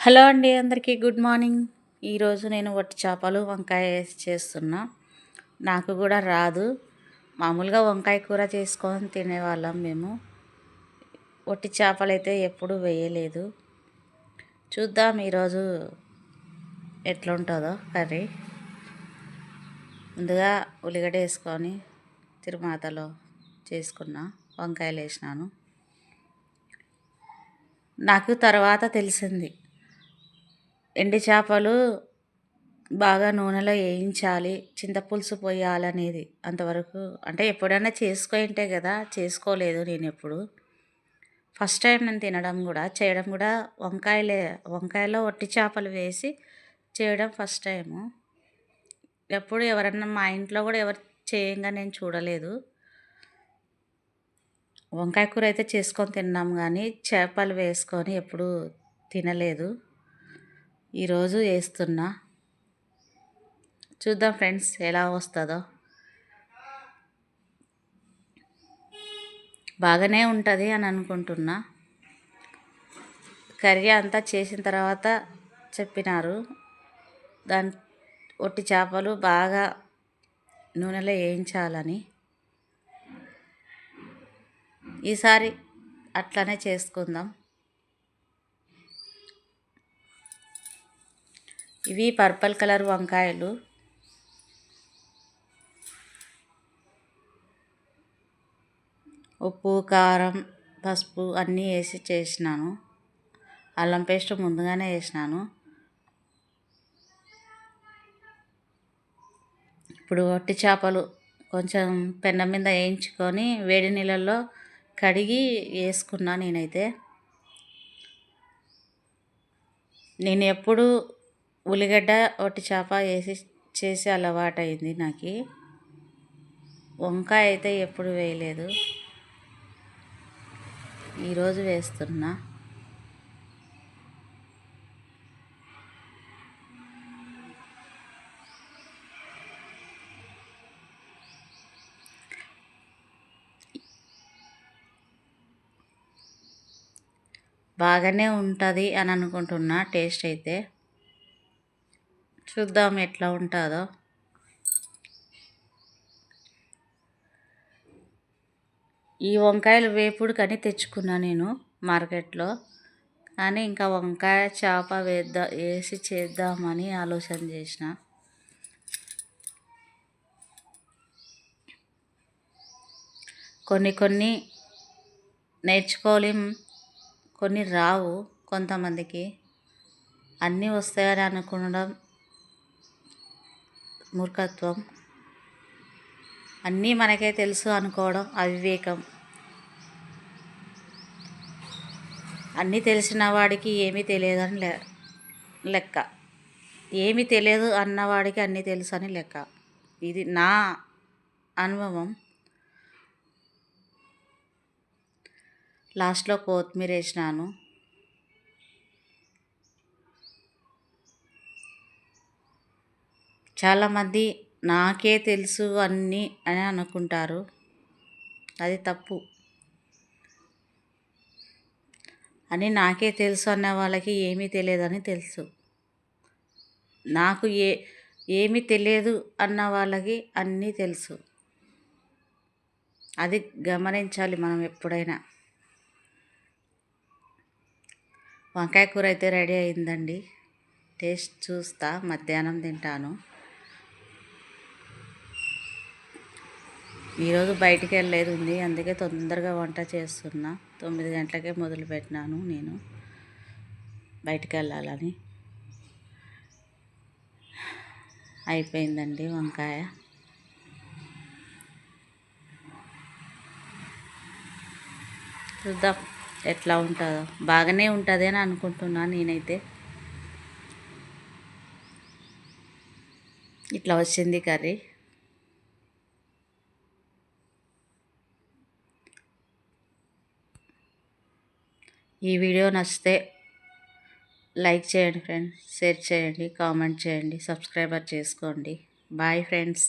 Hello అండి అందరికీ good morning. ఈరోజు నేను వట్టి చేపలు వంకాయ వేసి చేస్తున్నా. నాకు కూడా రాదు. మామూలుగా వంకాయ కూర చేసుకొని తినేవాళ్ళం మేము. వట్టి చేపలు అయితే ఎప్పుడు వేయలేదు. చూద్దాం ఈరోజు ఎట్లుంటుందో కర్రీ. ముందుగా ఉల్లిగడ్డ వేసుకొని తిరుమాతలో చేసుకున్న. వంకాయలు వేసినాను. నాకు తర్వాత తెలిసింది. ఎండి చేపలు బాగా నూనెలో వేయించాలి. చింతపులుసు పోయాలనేది అంతవరకు. అంటే ఎప్పుడైనా చేసుకుంటే కదా చేసుకోలేదు నేను ఎప్పుడు. ఫస్ట్ టైం నేను తినడం కూడా చేయడం కూడా వంకాయలే వంకాయలో ఒట్టి చేపలు వేసి చేయడం ఫస్ట్ టైము. ఎప్పుడు ఎవరన్నా మా ఇంట్లో కూడా ఎవరు చేయంగా నేను చూడలేదు. వంకాయ కూర అయితే చేసుకొని తిన్నాం కానీ చేపలు వేసుకొని ఎప్పుడు తినలేదు. ఈరోజు వేస్తున్నా. చూద్దాం ఫ్రెండ్స్ ఎలా వస్తుందో. బాగానే ఉంటుంది అని అనుకుంటున్నా. కర్రీ అంతా చేసిన తర్వాత చెప్పినారు. దాని ఒట్టి చేపలు బాగా నూనెలో వేయించాలని. ఈసారి అట్లనే చేసుకుందాం. ఇవి పర్పుల్ కలర్ వంకాయలు. ఉప్పు కారం పసుపు అన్నీ వేసి చేసినాను. అల్లం పేస్ట్ ముందుగానే వేసినాను. ఇప్పుడు వట్టి చేపలు కొంచెం పెన్న మీద వేయించుకొని వేడి నీళ్ళల్లో కడిగి వేసుకున్నా నేనైతే. నేను ఎప్పుడు ఉల్లిగడ్డ ఒకటి చేప వేసి చేసే అలవాటు అయింది నాకు. వంకాయ అయితే ఎప్పుడు వేయలేదు. ఈరోజు వేస్తున్నా. బాగానే ఉంటుంది అని అనుకుంటున్నా టేస్ట్ అయితే. చూద్దాం ఎట్లా ఉంటుందో. ఈ వంకాయలు వేపుడు కానీ తెచ్చుకున్నా నేను మార్కెట్లో. కానీ ఇంకా వంకాయ చేప వేద్దా వేసి చేద్దామని ఆలోచన చేసిన. కొన్ని కొన్ని నేర్చుకోలేం కొన్ని రావు కొంతమందికి. అన్నీ వస్తాయని అనుకోవడం మూర్ఖత్వం. అన్నీ మనకే తెలుసు అనుకోవడం అవివేకం. అన్నీ తెలిసిన వాడికి ఏమీ తెలియదని లె లెక్క. ఏమీ తెలియదు అన్నవాడికి అన్నీ తెలుసు అని లెక్క. ఇది నా అనుభవం. లాస్ట్లో కొత్తిమీర వేసినాను చాలామంది నాకే తెలుసు అన్నీ అని అనుకుంటారు. అది తప్పు. అని నాకే తెలుసు అన్న వాళ్ళకి ఏమీ తెలియదని తెలుసు. నాకు ఏ ఏమీ తెలియదు అన్న వాళ్ళకి అన్నీ తెలుసు. అది గమనించాలి మనం ఎప్పుడైనా. వంకాయ కూర అయితే రెడీ అయిందండి. టేస్ట్ చూస్తా మధ్యాహ్నం తింటాను. ఈరోజు బయటికి వెళ్ళేది ఉంది. అందుకే తొందరగా వంట చేస్తున్నా. తొమ్మిది గంటలకే మొదలు పెట్టినాను నేను. బయటికి వెళ్ళాలని. అయిపోయిందండి వంకాయ. చూద్దాం ఎట్లా ఉంటుందో. బాగానే ఉంటుంది అని అనుకుంటున్నాను నేనైతే. ఇట్లా వచ్చింది కర్రీ. ఈ వీడియో నచ్చితే లైక్ చేయండి ఫ్రెండ్స్ షేర్ చేయండి కామెంట్ చేయండి సబ్స్క్రైబర్ చేసుకోండి. Bye friends.